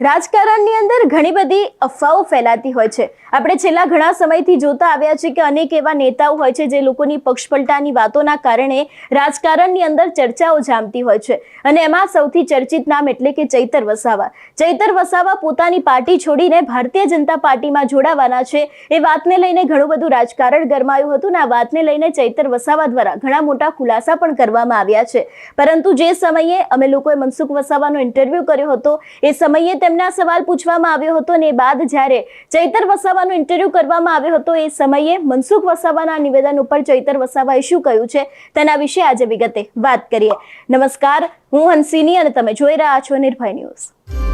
રાજકારણની અંદર ઘણી બધી અફવાઓ ફેલાતી હોય છે. આપણે છેલ્લા ઘણા સમયથી જોતા આવ્યા છે કે અનેક એવા નેતાઓ હોય છે જે લોકોની પક્ષપલટાની વાતોના કારણે રાજકારણની અંદર ચર્ચાઓ જામતી હોય છે. અને એમાં સૌથી ચર્ચિત નામ એટલે કે ચૈતર વસાવા. ચૈતર વસાવા પોતાની પાર્ટી છોડીને ભારતીય જનતા પાર્ટીમાં જોડાવાના છે. એ વાતને લઈને ઘણું બધું રાજકારણ ગરમાયું હતું ને આ વાતને લઈને ચૈતર વસાવા દ્વારા ઘણા મોટા ખુલાસા પણ કરવામાં આવ્યા છે. પરંતુ જે સમયે અમે લોકોએ મનસુખ વસાવાનો ઇન્ટરવ્યૂ કર્યો હતો, એ સમયે તેમના સવાલ પૂછવામાં આવ્યો હતો ને બાદ જ્યારે ચૈતર વસાવાનો ઇન્ટરવ્યૂ કરવામાં આવ્યો હતો, એ સમયે મનસુખ વસાવાના નિવેદન ઉપર ચૈતર વસાવાએ શું કહ્યું છે? તેના વિશે આજે વિગતે વાત કરીએ. નમસ્કાર, હું હંસિની અને તમે જોઈ રહ્યા છો નિર્ભય ન્યૂઝ.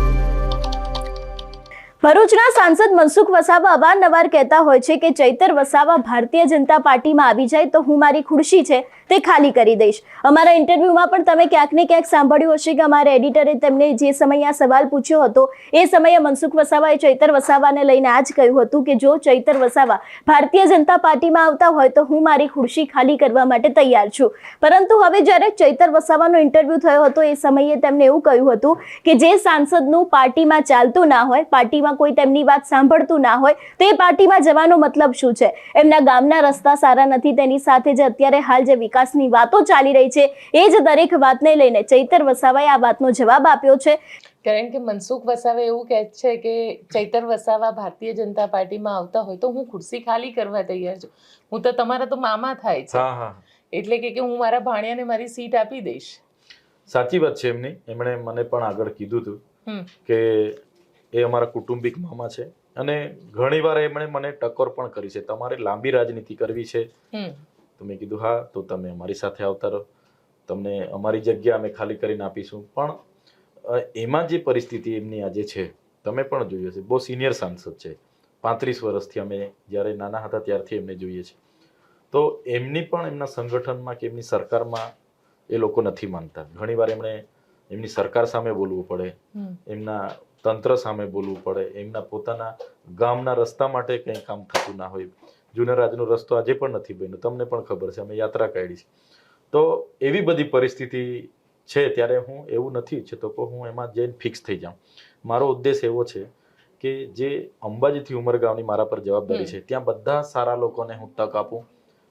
ભરૂચના સાંસદ મનસુખ વસાવા અવારનવાર કહેતા હોય છે કે ચૈતર વસાવા ભારતીય જનતા પાર્ટીમાં આવી જાય તો હું મારી ખુરશી છે તે ખાલી કરી દઈશ. અમારા ઇન્ટરવ્યુમાં પણ તમે ક્યાંક ને ક્યાંક સાંભળ્યું હશે કે અમારા એડિટરે તેમને જે સમયે આ સવાલ પૂછ્યો હતો, એ સમયે મનસુખ વસાવાએ ચૈતર વસાવાને લઈને આ જ કહ્યું હતું કે જો ચૈતર વસાવા ભારતીય જનતા પાર્ટીમાં આવતા હોય તો હું મારી ખુરશી ખાલી કરવા માટે તૈયાર છું. પરંતુ હવે જ્યારે ચૈતર વસાવાનો ઇન્ટરવ્યૂ થયો હતો, એ સમયે તેમણે એવું કહ્યું હતું કે જે સાંસદનું પાર્ટીમાં ચાલતું ના હોય, પાર્ટીમાં કોઈ તેમની વાત સાંભળતું ના હોય તો એ પાર્ટીમાં જવાનો મતલબ શું છે? એમના ગામના રસ્તા સારા નથી તેની સાથે જે અત્યારે હાલ જે વિકાસની વાતો ચાલી રહી છે એ જ દરેક વાતને લઈને ચૈતર વસાવાએ આ વાતનો જવાબ આપ્યો છે. કારણ કે મનસુખ વસાવે એવું કહે છે કે ચૈતર વસાવા ભારતીય જનતા પાર્ટીમાં આવતા હોય તો હું ખુરશી ખાલી કરવા તૈયાર છું. હું તો તમારા તો મામા થાય છે. હા હા. એટલે કે કે હું મારા ભાણિયાને મારી સીટ આપી દઈશ. સાચી વાત છે એમની. એમણે મને પણ આગળ કીધું હતું કે એ અમારા કુટુંબિક મામા છે. અને ઘણીવાર એમણે મને ટકોર પણ કરી છે. તમારે લાંબી રાજનીતિ કરવી છે. તો મેં કીધું હા તો તમે અમારી સાથે આવતા રહો. તમને અમારી જગ્યા અમે ખાલી કરીને આપીશું. પણ એમાં જે પરિસ્થિતિ એમની આજે છે તમે પણ જોયું હશે. બહુ સિનિયર સાંસદ છે. પાંત્રીસ વર્ષથી અમે જ્યારે નાના હતા ત્યારથી એમને જોઈએ છે. તો એમની પણ એમના સંગઠનમાં કે એમની સરકારમાં એ લોકો નથી માનતા. ઘણીવાર એમણે એમની સરકાર સામે બોલવું પડે. એમના તંત્ર સામે બોલવું પડે. એમના પોતાના ગામના રસ્તા માટે કંઈ કામ થતું ના હોય. જુના રાજનો રસ્તો આજે પણ નથી બન્યો. તમને પણ ખબર છે અમે યાત્રા કાઢી છે. તો એવી બધી પરિસ્થિતિ છે ત્યારે હું એવું નથી ઈચ્છતો કે હું એમાં જઈને ફિક્સ થઈ જાઉં. મારો ઉદ્દેશ એવો છે કે જે અંબાજીથી ઉમરગાંવની મારા પર જવાબદારી છે ત્યાં બધા સારા લોકોને હું તક આપું.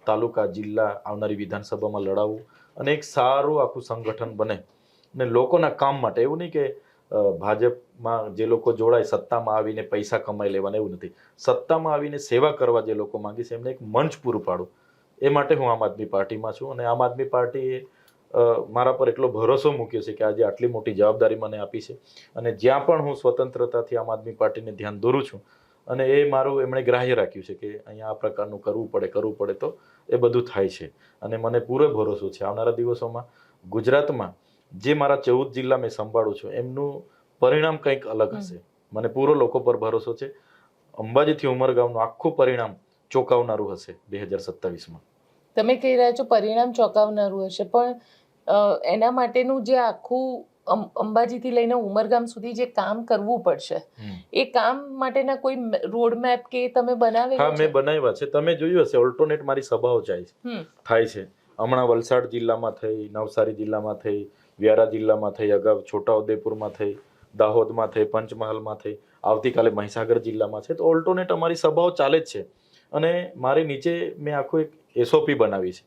તાલુકા જિલ્લા આવનારી વિધાનસભામાં લડાવું અને એક સારું આખું સંગઠન બને. ને લોકોના કામ માટે. એવું નહીં કે ભાજપમાં જે લોકો જોડાય સત્તામાં આવીને પૈસા કમાઈ લેવાના એવું નથી. સત્તામાં આવીને સેવા કરવા જે લોકો માંગે છે, એમને એક મંચ પૂરું પાડું. એ માટે હું આમ આદમી પાર્ટીમાં છું અને આમ આદમી પાર્ટીએ મારા પર એટલો ભરોસો મૂક્યો છે કે આજે આટલી મોટી જવાબદારી મને આપી છે. અને જ્યાં પણ હું સ્વતંત્રતાથી આમ આદમી પાર્ટીને ધ્યાન દોરું છું અને એ મારું એમણે ગ્રાહ્ય રાખ્યું છે કે અહીંયા આ પ્રકારનું કરવું પડે કરવું પડે તો એ બધું થાય છે. અને મને પૂરો ભરોસો છે. આવનારા દિવસોમાં ગુજરાતમાં જે મારા ચૌદ જિલ્લા મેં સંભાળું છું એમનું પરિણામ કંઈક અલગ હશે. મને પૂરો લોકો પર ભરોસો છે. અંબાજીથી ઉમરગામનું આખું પરિણામ ચોંકાવનારું હશે બે હજાર સત્તાવીસમાં. તમે કહી રહ્યા છો પરિણામ ચોંકાવનારું હશે પણ એના માટેનું જે આખું અંબાજીથી લઈને ઉમરગામ સુધી જે કામ કરવું પડશે એ કામ માટેના કોઈ રોડ મેપ કે તમે હા બનાવેલું મેં બનાવ્યા છે. તમે જોયું હશે ઓલ્ટરનેટ મારી સભાઓ જાય છે. થાય છે. હમણાં વલસાડ જિલ્લામાં થઈ નવસારી જિલ્લામાં થઈ વ્યારા જિલ્લામાં થઈ અગાઉ છોટાઉદેપુરમાં થઈ દાહોદમાં થઈ પંચમહાલમાં થઈ આવતીકાલે મહીસાગર જિલ્લામાં છે. તો ઓલ્ટરનેટ અમારી સભાઓ ચાલે જ છે. અને મારી નીચે મેં આખું એક એસઓપી બનાવી છે.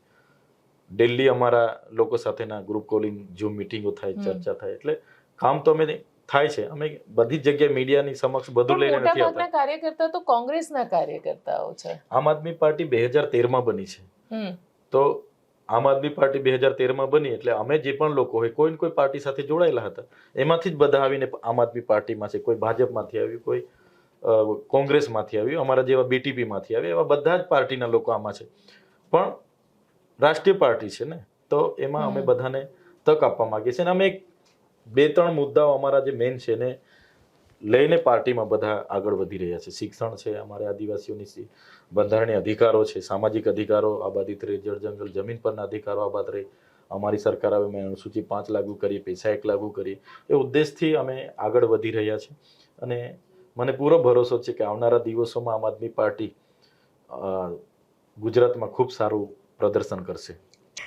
ડેલી અમારા લોકો સાથેના ગ્રુપ કોલિંગ ઝૂમ મિટિંગો થાય ચર્ચા થાય એટલે કામ તો અમે થાય છે. અમે બધી જગ્યાએ મીડિયાની સમક્ષ બધું લઈને નથી આવતા. કાર્યકર્તા તો કોંગ્રેસના કાર્યકર્તાઓ છે. આમ આદમી પાર્ટી બે હજાર તેરમાં બની છે. તો આમ આદમી પાર્ટી બે હજાર તેરમાં બની એટલે અમે જે પણ લોકો હોય કોઈ ને કોઈ પાર્ટી સાથે જોડાયેલા હતા. એમાંથી જ બધા આવીને આમ આદમી પાર્ટીમાં છે. કોઈ ભાજપમાંથી આવ્યું કોઈ કોંગ્રેસમાંથી આવ્યું અમારા જેવા બીટીપીમાંથી આવ્યા એવા બધા જ પાર્ટીના લોકો આમાં છે. પણ રાષ્ટ્રીય પાર્ટી છે ને તો એમાં અમે બધાને તક આપવા માગીએ છીએ. અને અમે એક બે ત્રણ મુદ્દાઓ અમારા જે મેઇન છે ને લઈને પાર્ટીમાં બધા આગળ વધી રહ્યા છે. શિક્ષણ છે અમારે આદિવાસીઓની બંધારણીય અધિકારો છે, સામાજિક અધિકારો આબાદિત રહે, જળ જંગલ જમીન પરના અધિકારો આબાદ રહે. અમારી સરકાર હવે મેં અનુસૂચિ પાંચ લાગુ કરી પૈસા એક લાગુ કરી એ ઉદ્દેશથી અમે આગળ વધી રહ્યા છે. અને મને પૂરો ભરોસો છે કે આવનારા દિવસોમાં આમ આદમી પાર્ટી ગુજરાતમાં ખૂબ સારું પ્રદર્શન કરશે.